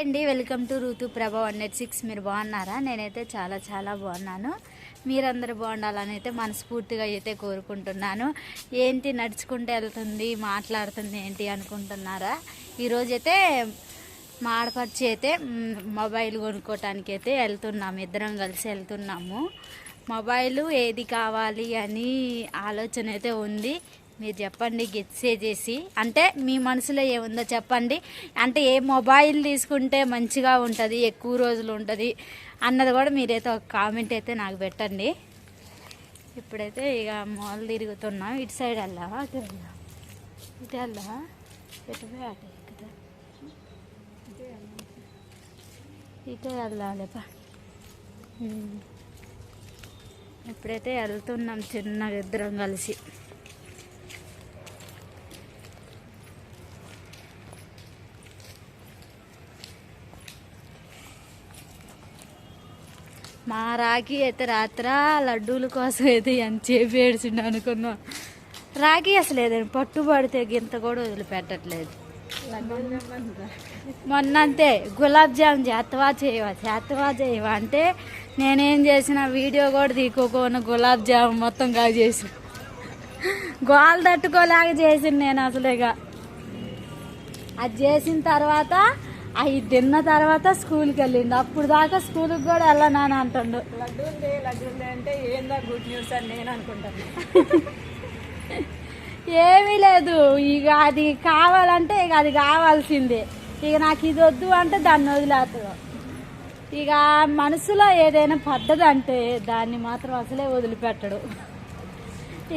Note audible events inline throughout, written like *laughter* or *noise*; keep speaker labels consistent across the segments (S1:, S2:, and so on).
S1: అండి welcome to ఋతు ప్రభా వన్ ఎయిట్ సిక్స్. మీరు బాగున్నారా? నేనైతే చాలా చాలా బాగున్నాను. మీరందరూ బాగుండాలని అయితే మనస్ఫూర్తిగా అయితే కోరుకుంటున్నాను. ఏంటి నడుచుకుంటూ వెళ్తుంది మాట్లాడుతుంది ఏంటి అనుకుంటున్నారా? ఈరోజైతే మా ఆడపడిచి అయితే మొబైల్ కొనుక్కోవటానికి అయితే వెళ్తున్నాము. ఇద్దరం కలిసి వెళ్తున్నాము. మొబైల్ ఏది కావాలి అని ఆలోచన అయితే ఉంది. మీరు చెప్పండి గెచ్చే చేసి అంటే మీ మనసులో ఏముందో చెప్పండి. అంటే ఏ మొబైల్ తీసుకుంటే మంచిగా ఉంటుంది ఎక్కువ రోజులు ఉంటుంది అన్నది కూడా మీరైతే ఒక కామెంట్ అయితే నాకు పెట్టండి. ఇప్పుడైతే ఇక మాల్ తిరుగుతున్నాం. ఇటు సైడ్ వెళ్ళావా? అటు వెళ్దాం ఇటు వెళ్దావా ఎటు అటు ఎక్కుదా ఇటే వెళ్ళాలిపా ఇప్పుడైతే వెళ్తున్నాం చిన్నగా ఇద్దరం కలిసి. మా రాఖీ అయితే రాత్ర లడ్డూల కోసం అయితే ఎంత చేపి ఏడ్చిండు అనుకున్నాం. రాఖీ అసలు ఏదైనా పట్టుబడితే గింత కూడా వదిలిపెట్టట్లేదు. మొన్న అంతే గులాబ్ జామ్ చేత్తవా చేయవా చేత్తవా చేయవా అంటే నేనేం చేసిన వీడియో కూడా తీసుకోకుండా గులాబ్ జామ్ మొత్తం కాదు చేసి. గోలు తట్టుకోలేక చేసింది నేను అసలు ఇక అది చేసిన తర్వాత అవి తిన్న తర్వాత స్కూల్కి వెళ్ళిండు. అప్పుడు దాకా స్కూల్కి కూడా వెళ్ళనని అంటుండు.
S2: లడ్డూలు అంటే ఏందా గుడ్ న్యూస్ అని నేను అనుకుంటాను.
S1: ఏమీ లేదు. ఇక అది కావాలంటే ఇక అది కావాల్సిందే. ఇక నాకు ఇది వద్దు అంటే దాన్ని వదిలేస్తాడు. ఇక మనసులో ఏదైనా పడ్డదంటే దాన్ని మాత్రం అసలే వదిలిపెట్టడు.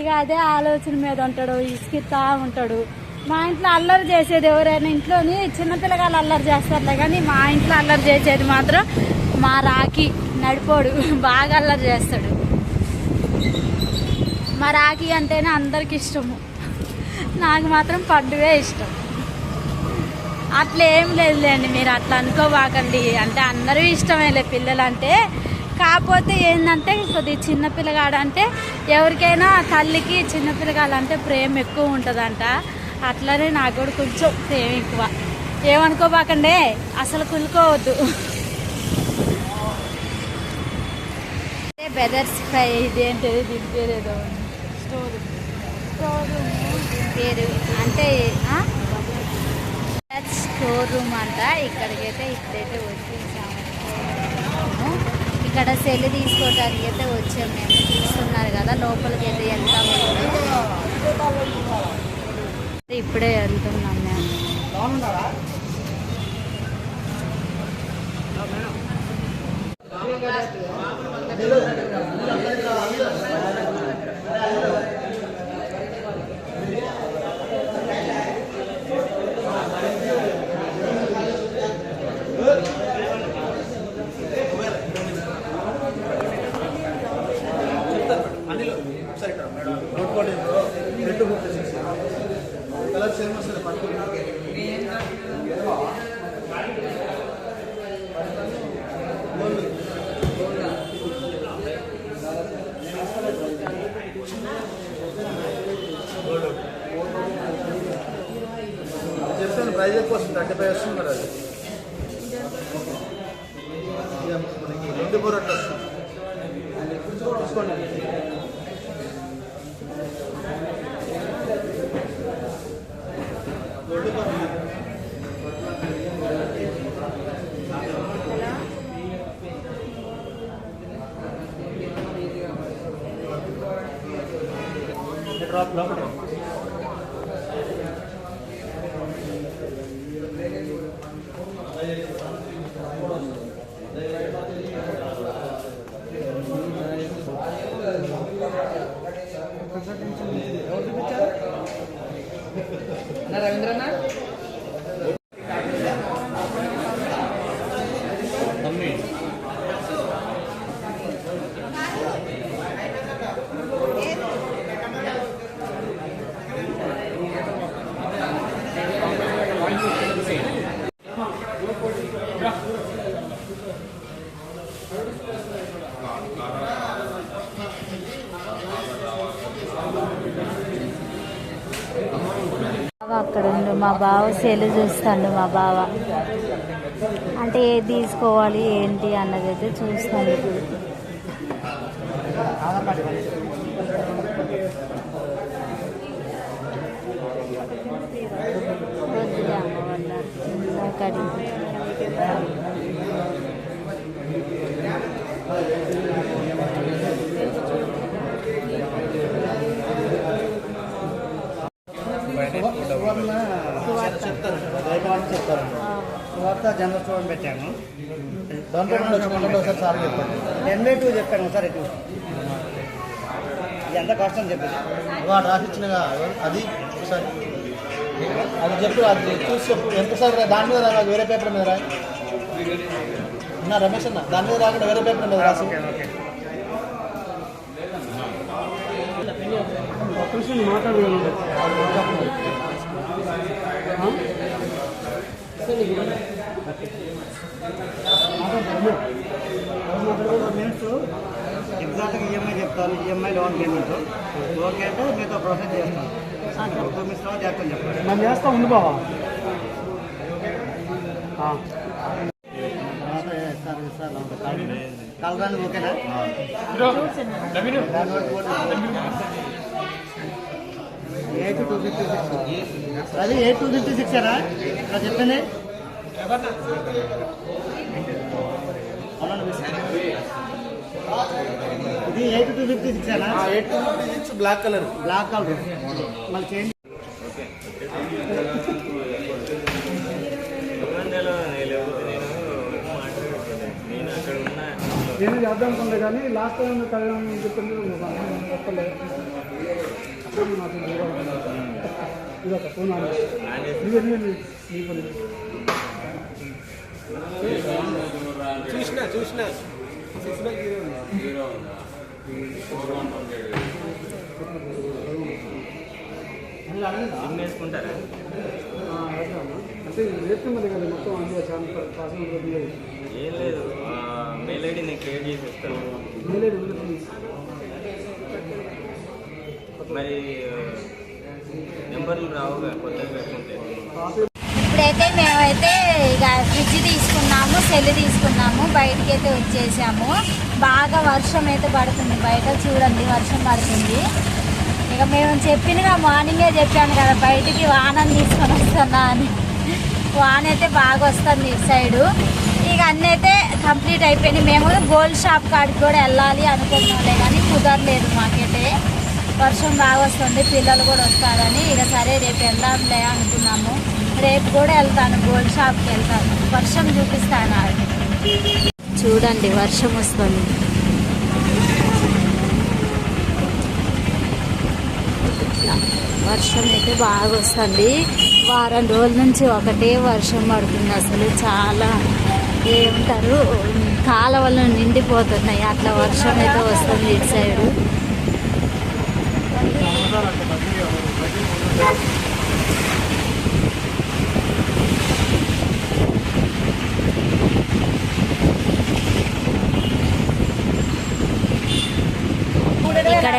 S1: ఇక అదే ఆలోచన మీద ఉంటాడు ఇసుకితా ఉంటాడు. మా ఇంట్లో అల్లరి చేసేది ఎవరైనా ఇంట్లోని చిన్నపిల్లగాళ్ళు అల్లరి చేస్తారులే కానీ మా ఇంట్లో అల్లరి చేసేది మాత్రం మా రాఖీ నడిపోడు బాగా అల్లరి చేస్తాడు. మా రాఖీ అంటేనే అందరికి ఇష్టము. నాకు మాత్రం పండుగే ఇష్టం. అట్లా ఏం లేదులేండి మీరు అట్లా అనుకోబాకండి. అంటే అందరూ ఇష్టమేలే పిల్లలు అంటే కాకపోతే ఏంటంటే కొద్దిగా చిన్నపిల్లగాడంటే ఎవరికైనా తల్లికి చిన్న పిల్లగాలంటే ప్రేమ ఎక్కువ ఉంటుందంట. అట్లనే నాకు కూడా కొంచెం ప్రేమ ఎక్కువ. ఏమనుకోబాకండే అసలు కులుకోవద్దు. బెదర్స్ ఫ్రై ఇదేంటిది దీని పేరు ఏదో స్టోర్. స్టోర్ రూమ్ పేరు అంటే స్టోర్ రూమ్ అంట. ఇక్కడికైతే ఇప్పుడైతే వచ్చేసాము. ఇక్కడ సెల్ తీసుకోవడానికి అయితే వచ్చాము మేము. చూస్తున్నారు కదా లోపలికి అయితే వెళ్తాము. ఇప్పుడే వెళ్తున్నాం మేము.
S3: ప్రైజ్ ఎక్కువ వస్తుంది థర్టీ ఫైవ్ వస్తుంది మరి అది. మనకి రెండు బొరట్లు వస్తుంది బొరట్లు. డ్రాప్ లోపల
S1: బావ అక్కడ ఉండు మా బావ సెల్ చూస్తాడు మా బావ. అంటే ఏది తీసుకోవాలి ఏంటి అన్నది అయితే చూస్తాను ఇప్పుడు వద్దులే అమ్మ వాళ్ళ
S4: తర్వాత జనరల్ స్టోర్ పెట్టాను. ఎన్వై టూ చెప్పాను ఒకసారి టూ ఇది ఎంత కాస్ట్ అని చెప్పేసి
S3: వాడు రాసిచ్చినగా అది ఒకసారి. అది చెప్పు అది చూసి చెప్పు. ఎంత సార్ దాని మీద రా వేరే పేపర్ మీద రా. అన్న రమేష్ అన్న దాని మీద రాకుండా వేరే పేపర్ మీద రాసి.
S4: ఓకే మినిట్స్ ఎగ్జాక్ట్గా ఈఎంఐ చెప్తాను ఈఎంఐ లోన్ పేమెంట్ ఓకే అంటే మీతో ప్రొసెస్ చేస్తాను టూ మినిట్స్ తర్వాత చేస్తాను చెప్పండి
S5: మనం చేస్తా ఉంది బావా
S4: సార్ ఓకేనా ఎయిట్ టూ ఫిఫ్టీ సిక్స్ అది ఎయిట్ టూ ఫిఫ్టీ సిక్స్ అరా చెప్పండి ఇది eight two fifty six
S3: eight two fifty six black colour
S4: black colour మళ్ళీ చేంజ్
S5: నేను చేద్దాం అనుకుంటే కానీ లాస్ట్ టైం కళ్యాణం చెప్పింది చెప్పలే నాకు ఇది ఒక ఫోన్
S3: చూసిన చూసిన?
S5: అంటే నేర్చుకున్నది కదా మొత్తం అందులో చాలా పాసం
S6: ఏం లేదు మెయిల్ ఐడి నేను క్రియేట్ చేసి ఇస్తాను.
S5: ఉంది.
S6: మరి నెంబర్లు రావుగా కొత్తగా పెట్టుకుంటే.
S1: ఇప్పుడైతే మేమైతే ఇక ఫ్రిడ్జ్ తీసుకున్నాము సెల్ తీసుకున్నాము బయటికి అయితే వచ్చేసాము. బాగా వర్షం అయితే పడుతుంది. బయట చూడండి వర్షం పడుతుంది. ఇక మేము చెప్పినగా మార్నింగే చెప్పాను కదా బయటికి వానని తీసుకొని వస్తున్నా అని. వాన అయితే బాగా వస్తుంది ఇటు సైడు. ఇక అన్నీ అయితే కంప్లీట్ అయిపోయినాయి. మేము గోల్డ్ షాప్ కాడికి కూడా వెళ్ళాలి అనుకుంటున్నాలే కానీ కుదరలేదు మాకైతే. వర్షం బాగా వస్తుంది పిల్లలు కూడా వస్తారని. ఇక సరే రేపు వెళ్దాంలే అనుకున్నాము. రేపు కూడా వెళ్తాను గోల్డ్ షాప్కి వెళ్తాను. వర్షం చూపిస్తాను? చూడండి వర్షం వస్తుంది. వర్షం అయితే బాగా వస్తుంది. వారం రోజుల నుంచి ఒకటే వర్షం పడుతుంది అసలు చాలా ఏమంటారు కాలువలు నిండిపోతున్నాయి. అట్లా వర్షం అయితే వస్తుంది ఇటు సైడు.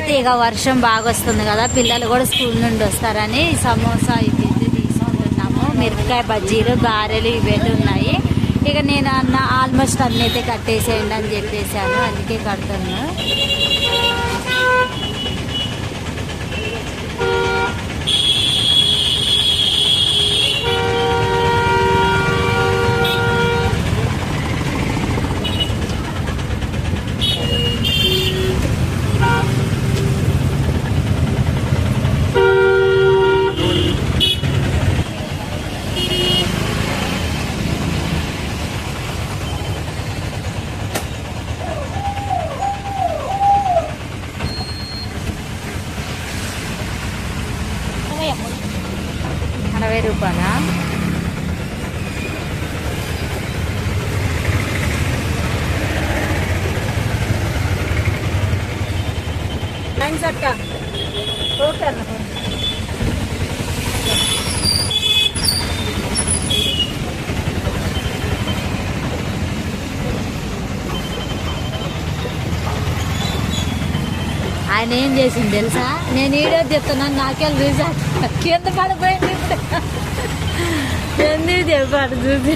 S1: అయితే ఇక వర్షం బాగా వస్తుంది కదా పిల్లలు కూడా స్కూల్ నుండి వస్తారని సమోసా ఇది తీసుకుంటున్నాము మిరపకాయ బజ్జీలు గారెలు ఇవన్నీ ఉన్నాయి. ఇక నేను అన్న ఆల్మోస్ట్ అన్నీ అయితే కట్టేసేయండి అని చెప్పేసాను అందుకే కడుతున్నాను ఏం చేసింది తెలుసా? నేను వీడియో చెప్తున్నాను నాకే చూసా కింద. పడిపోయింది. *laughs* ఎందుకు చెప్పాడు చూసి.